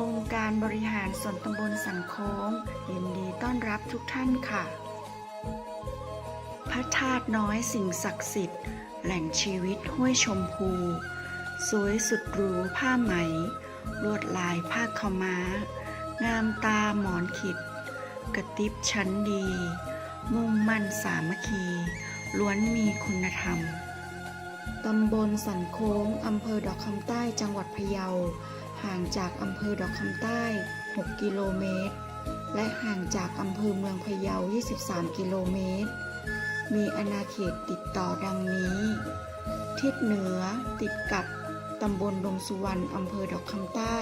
องค์การบริหารส่วนตำบลสันโค้งยินดีต้อนรับทุกท่านค่ะ พระธาตุน้อยสิ่งศักดิ์สิทธิ์ แหล่งชีวิตห้วยชมพู สวยสุดหรูผ้าไหม ลวดลายผ้าขาวม้า งามตาหมอนขิด กระติบชั้นดี มุ่งมั่นสามัคคี ล้วนมีคุณธรรม ตำบลสันโค้งอำเภอดอกคำใต้จังหวัดพะเยา ห่างจากอำเภอดอกคำใต้ 6 กิโลเมตร และห่างจากอำเภอเมืองพะเยา 23 กิโลเมตร มีอาณาเขตติดต่อดังนี้ ทิศเหนือติดกับตำบลดงสุวรรณอำเภอดอกคำใต้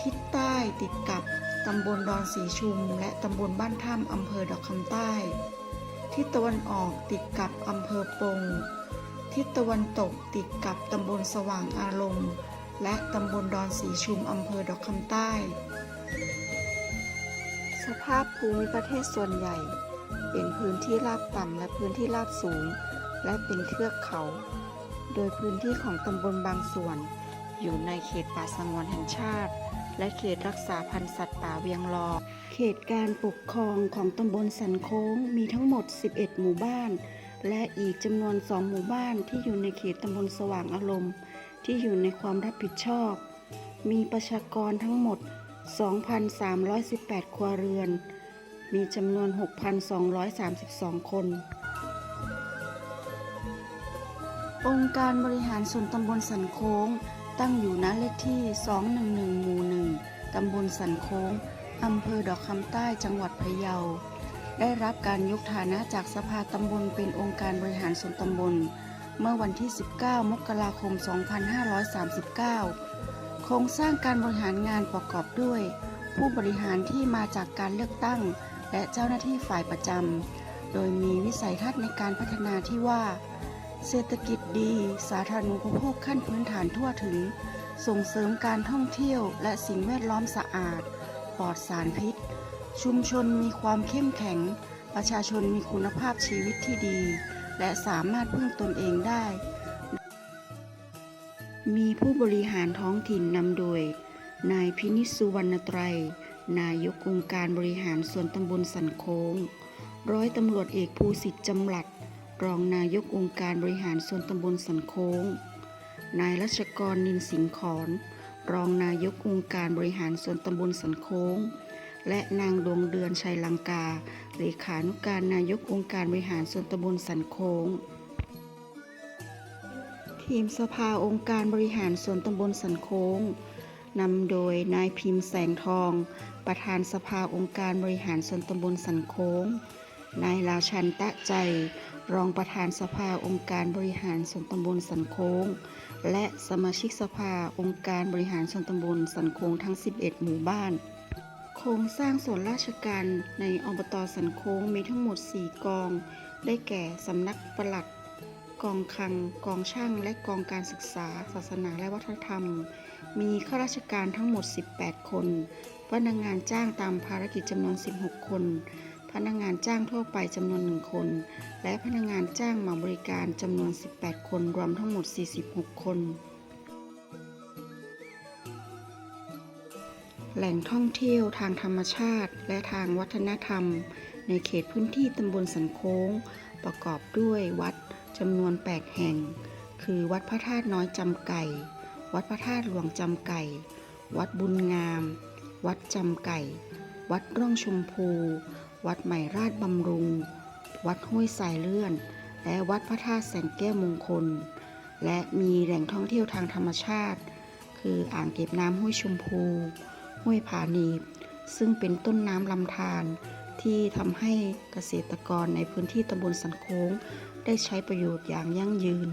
ทิศใต้ติดกับตำบลดอนสีชุม และตำบลบ้านถ้ำอำเภอดอกคำใต้ ทิศตะวันออกติดกับอำเภอปง ทิศตะวันตกติดกับตำบลสว่างอารมณ์ และตำบลดอนสีชุมอำเภอดอกคำใต้ สภาพภูมิประเทศส่วนใหญ่ เป็นพื้นที่ราบต่ำและพื้นที่ราบสูง และเป็นเทือกเขา โดยพื้นที่ของตำบลบางส่วน อยู่ในเขตป่าสงวนแห่งชาติ และเขตรักษาพันธุ์สัตว์ป่าเวียงรอเขตการปกครองของตำบลสันโค้งมีทั้งหมด 11 หมู่บ้าน และอีกจำนวนสองหมู่บ้านที่อยู่ในเขตตำบลสว่างอารมณ์ ที่อยู่ในความรับผิดชอบ มีประชากรทั้งหมด 2,318 ครัวเรือน มีจำนวน 6,232 คน องค์การบริหารส่วนตำบลสันโค้ง ตั้งอยู่ณเลขที่ 211 หมู่ 1 ตำบลสันโค้ง อำเภอดอกคำใต้ จังหวัดพะเยา ได้รับการยกฐานะจากสภาตำบลเป็นองค์การบริหารส่วนตำบล เมื่อวันที่ 19 มกราคม 2539 โครงสร้างการบริหารงานประกอบด้วย ผู้บริหารที่มาจากการเลือกตั้ง และเจ้าหน้าที่ฝ่ายประจำ โดยมีวิสัยทัศน์ในการพัฒนาที่ว่า เศรษฐกิจดี สาธารณูปโภคขั้นพื้นฐานทั่วถึง ส่งเสริมการท่องเที่ยว และสิ่งแวดล้อมสะอาด ปลอดสารพิษ ชุมชนมีความเข้มแข็ง ประชาชนมีคุณภาพชีวิตที่ดี และสามารถพึ่งตนเองได้ มีผู้บริหารท้องถิ่นนำโดย นายพินิสุวรรณไตร นายกองค์การบริหารส่วนตำบลสันโค้ง ร้อยตำรวจเอกภูสิทธิ์จำหลัด รองนายกองค์การบริหารส่วนตำบลสันโค้ง นายรัชกรนินสิงขอน รองนายกองค์การบริหารส่วนตำบลสันโค้ง และนางดวงเดือนชัยลังกา เลขานุการนายกองค์การบริหารส่วนตำบลสันโค้ง ทีมสภาองค์การบริหารส่วนตำบลสันโค้งนำโดยนายพิมพ์แสงทอง ประธานสภาองค์การบริหารส่วนตำบลสันโค้ง นายราชันตะใจ รองประธานสภาองค์การบริหารส่วนตำบลสันโค้ง และสมาชิกสภาองค์การบริหารส่วนตำบลสันโค้งทั้ง 11 หมู่บ้าน ครงสร้างส่วนราชการในอบตสันโค้งมีทั้งหมด 4 กอง ได้แก่สำนักปลัด กองคลัง กองช่าง และกองการศึกษา ศาสนาและวัฒนธรรม มีข้าราชการทั้งหมด 18 คนพนักงานจ้างตามภารกิจจำนวน 16 คน พนักงานจ้างทั่วไปจำนวน 1 คน และพนักงานจ้างมาบริการจำนวน 18 คนรวมทั้งหมด 46 คน แหล่งท่องเที่ยวทางธรรมชาติ และทางวัฒนธรรม ในเขตพื้นที่ตำบลสันโค้ง ประกอบด้วยวัดจำนวน 8 แห่ง คือวัดพระธาตุน้อยจำไก่ วัดพระธาตุหลวงจำไก่ วัดบุญงาม วัดจำไก่ วัดร่องชมพู วัดใหม่ราชบำรุง วัดห้วยสายเลื่อน และวัดพระธาตุแสงแก้วมงคล และมีแหล่งท่องเที่ยวทางธรรมชาติ คืออ่างเก็บน้ำห้วยชมพู ห้วยผานีบซึ่งเป็นต้นน้ำลำธารที่ทำให้เกษตรกรในพื้นที่ตำบลสันโค้ง ได้ใช้ประโยชน์อย่างยั่งยืน